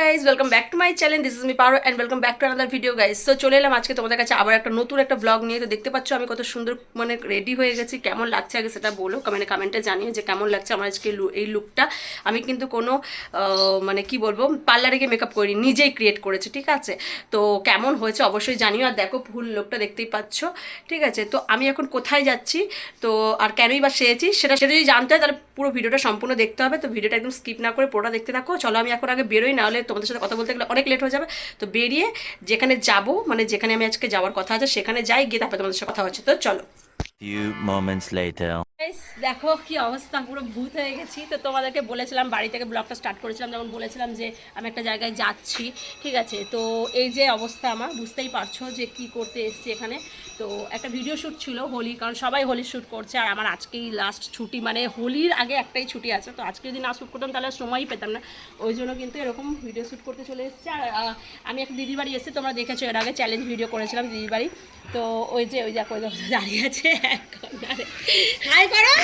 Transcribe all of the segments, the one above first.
Guys welcome back to my channel this is me Paro and welcome back to another video guys তো চলে এলাম আজকে তোমাদের কাছে আবার একটা নতুন একটা ব্লগ নিয়ে। তো দেখতে পাচ্ছ আমি কত সুন্দর মানে রেডি হয়ে গেছি। কেমন লাগছে আগে সেটা বলো? মানে কমেন্টে জানিও যে কেমন লাগছে আমার আজকে এই লুকটা আমি কিন্তু কোনো মানে কি বলব পার্লারে গিয়ে মেকআপ করিনি, নিজেই ক্রিয়েট করেছি, ঠিক আছে? তো কেমন হয়েছে অবশ্যই জানিও। আর দেখো, ফুল লোকটা দেখতেই পাচ্ছ, ঠিক আছে? তো আমি এখন কোথায় যাচ্ছি? তো আর কেনই বা সেয়েছি সেটা সেটা যদি জানতে হয়, তাহলে পুরো ভিডিওটা সম্পূর্ণ দেখতে হবে। তো ভিডিওটা একদম স্কিপ না করে পুরোটা দেখতে থাকো। চলো, আমি এখন আগে বেরোই, না হলে তোমাদের সাথে কথা বলতে গেলে অনেক লেট হয়ে যাবে। তো বেরিয়ে যেখানে যাব মানে যেখানে আমি আজকে যাওয়ার কথা আছে, সেখানে যাই, গিয়ে তারপরে তোমাদের সাথে কথা হচ্ছে। তো চলো। দেখো কি অবস্থা, পুরো ভূত হয়ে গেছি। তো তোমাদেরকে বলেছিলাম, বাড়ি থেকে ব্লগটা স্টার্ট করেছিলাম যেমন বলেছিলাম যে আমি একটা জায়গায় যাচ্ছি, ঠিক আছে? তো এই যে অবস্থা আমার, বুঝতেই পারছ যে কি করতে এসছি এখানে। তো একটা ভিডিও শ্যুট ছিল হোলি, কারণ সবাই হোলি শ্যুট করছে, আর আমার আজকেই লাস্ট ছুটি মানে হোলির আগে একটাই ছুটি আছে। তো আজকে যদি না শ্যুট করতাম, তাহলে সময়ই পেতাম না। ওই জন্য কিন্তু এরকম ভিডিও শ্যুট করতে চলে এসেছি। আর আমি একটা দিদির বাড়ি এসেছি, তোমরা দেখেছ, এর আগে চ্যালেঞ্জ ভিডিও করেছিলাম দিদির বাড়ি। তো ওই যে, ওই দেখো ওই দাঁড়িয়ে আছে হাই করো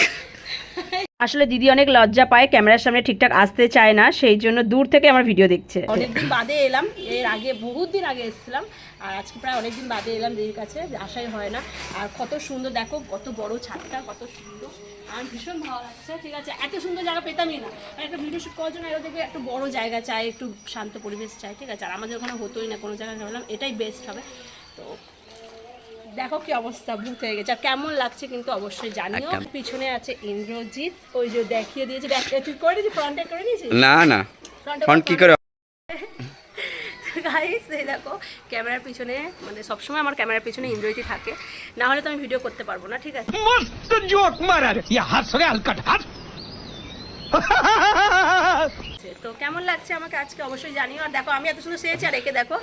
আসলে দিদি অনেক লজ্জা পায়, ক্যামেরার সামনে ঠিকঠাক আসতে চায় না, সেই জন্য দূর থেকে আমার ভিডিও দেখছে। অনেকদিন বাদে এলাম, এর আগে বহুত দিন আগে এসেছিলাম, আর আজকে প্রায় অনেকদিন বাদে এলাম দিদির কাছে, আশাই হয় না। আর কত সুন্দর, দেখো কত বড় ছাদটা, কত সুন্দর। আমার ভীষণ ভালো লাগছে, ঠিক আছে, এত সুন্দর জায়গা পেতামই না। আর একটা ভিডিও শ্যুট করার জন্য এরা দেখবে একটু বড় জায়গা চাই, একটু শান্ত পরিবেশ চাই, ঠিক আছে। আর আমাদের ওখানে হতোই না, কোনো জায়গায় ভাবলাম এটাই বেস্ট হবে। তো দেখো কি অবস্থা ভূত হয়ে গেছে। আর কেমন লাগছে কিন্তু অবশ্যই জানিও। পিছনে আছে ইন্দ্রজিৎ ওই যে দেখিয়ে দিয়েছে। তুই করে দিয়েছি করে নিয়েছিস? না না। ফ্রন্ট কি করে? দেখো ক্যামেরার পিছনে মানে সবসময় আমার ক্যামেরার পিছনে ইন্দ্রজিৎ থাকে। না হলে তো আমি ভিডিও করতে পারব না ঠিক আছে? মস্ত জোক মারার ইয়া হাসরে হালকা আছে তো কেমন লাগছে আমাকে আজকে অবশ্যই জানিও। আর দেখো আমি এত সুন্দর সেয়েছি আর একে দেখো।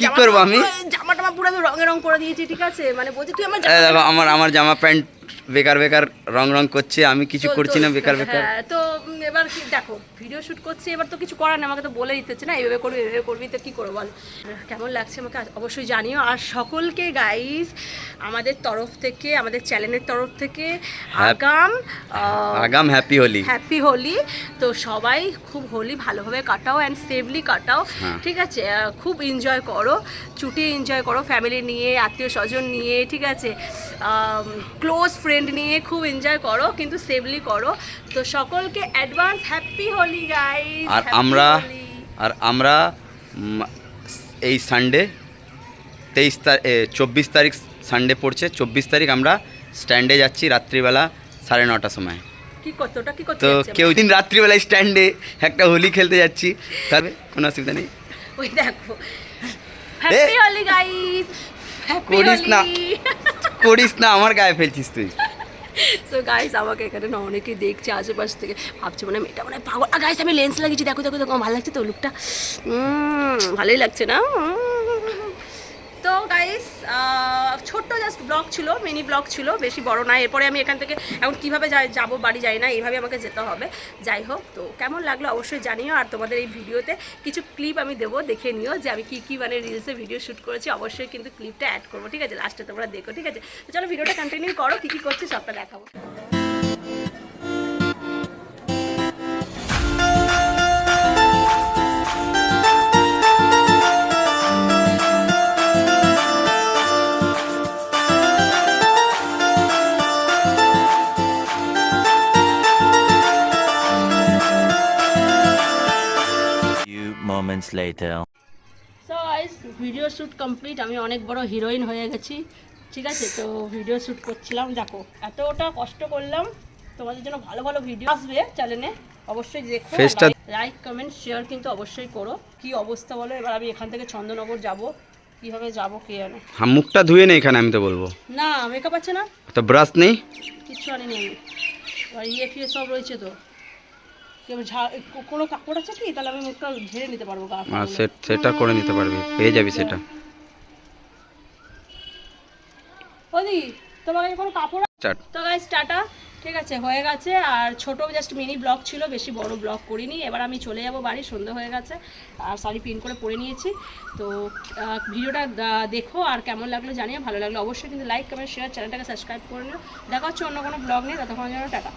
কি করব আমি? জামা টামা পুরো আমি রঙে রং করে দিয়েছি ঠিক আছে? মানে বলছি তুই আমার দেখো আমার আমার জামা প্যান্ট বেকার বেকার রং রং করছে আমি কিছু করছি না বেকার বেকার। হ্যাঁ, তো এবার কি দেখো ভিডিও শ্যুট করছে এবার তো কিছু করার না আমাকে তো বলে দিতে হচ্ছে না এইভাবে করবি এভাবে করবি তো কী করব বল। কেমন লাগছে আমাকে অবশ্যই জানিও। আর সকলকে গাইজ আমাদের তরফ থেকে আমাদের চ্যানেলের তরফ থেকে হ্যাঁ। আগাম আগাম হ্যাপি হোলি হ্যাপি হোলি তো সবাই খুব হোলি ভালোভাবে কাটাও অ্যান্ড সেফলি কাটাও। হ্যাঁ। ঠিক আছে? খুব এনজয় করো ছুটি এনজয় করো ফ্যামিলি নিয়ে আত্মীয় স্বজন নিয়ে ঠিক আছে? ক্লোজ ফ্রেন্ড নিয়ে খুব এনজয় করো কিন্তু সেফলি করো। তো সকলকে অ্যাডভান্স হ্যাপি হোলি গাইস আর আমরা আর আমরা এই সানডে তেইশ তারিখ চব্বিশ তারিখ সানডে পড়ছে। চব্বিশ তারিখ আমরা স্ট্যান্ডে যাচ্ছি রাত্রিবেলা সাড়ে নটার সময়। কি করতে ওটা কি করতে তো কেউ দিন রাত্রিবেলায় স্ট্যান্ডে একটা হোলি খেলতে যাচ্ছি। তবে কোনো অসুবিধা নেই। ওই দেখো। হ্যাপি হোলি গাইস করিস না। করিস না আমার গায়ে ফেলছিস তুই। তো গাইস আমাকে এখানে না অনেকেই দেখছে আশেপাশ থেকে। ভাবছে মানে মেয়েটা মানে পাগল। আর গাইস আমি লেন্স লাগিয়েছি। দেখো দেখো দেখো ভালো লাগছে তো লুকটা ভালোই লাগছে না। তো গাইস জাস্ট ব্লগ ছিল মিনি ব্লগ ছিল, বেশি বড় না। এরপরে আমি এখান থেকে এখন কীভাবে যাব, বাড়ি যাই না, এইভাবে আমাকে যেতে হবে। যাই হোক, তো কেমন লাগল অবশ্যই জানিও। আর তোমাদের এই ভিডিওতে কিছু ক্লিপ আমি দেবো, দেখে নিও যে আমি কী কী মানে রিলসে ভিডিও শ্যুট করেছি। অবশ্যই কিন্তু ক্লিপটা অ্যাড করব, ঠিক আছে? লাস্টে তোমরা দেখো, ঠিক আছে? চলো ভিডিওটা কন্টিনিউ করো, কী কী করছি সবটা দেখাবো। Moments later. So guys video shoot complete আমি অনেক বড় হিরোইন হয়ে গেছি। ঠিক আছে তো ভিডিও শ্যুট করছিলাম। দেখো এতটা কষ্ট করলাম। তোমাদের জন্য ভালো ভালো ভিডিও আসবে চ্যানেলে অবশ্যই দেখো। লাইক কমেন্ট শেয়ার কিন্তু অবশ্যই করো। কি অবস্থা বলো? এবার আমি এখান থেকে চন্দননগর যাব। কীভাবে যাব কে জানে? হ্যাঁ মুখটা ধুয়ে নেই এখানে আমি তো বলব। না মেকআপ আছে না? তো ব্রাশ নেই কিচ্ছু আনিনি আমি। আর ইয়ে ফিয়ে সব রয়েছে তো। কোনো কাপড় আছে কি? তাহলে আমি মুখটা ঝেড়ে নিতে পারব আর সেটা করে নিতে পারবি। পেয়ে যাবি সেটা। ওদি তোমার কাছে কোনো কাপড় তো গাইস টাটা। ঠিক আছে হয়ে গেছে। আর ছোট জাস্ট মিনি ব্লগ ছিল বেশি বড় ব্লগ করিনি। এবার আমি চলে যাব বাড়ি সন্ধ্যা হয়ে গেছে। আর শাড়ি পিন করে পরে নিয়েছি। তো ভিডিওটা দেখো আর কেমন লাগল জানিও। ভালো লাগল অবশ্যই কিন্তু লাইক কমেন্ট শেয়ার চ্যানেলটাকে সাবস্ক্রাইব করে নিও। দেখা হচ্ছে অন্য কোনো ব্লগ নেই ততক্ষণ যেন টাটা।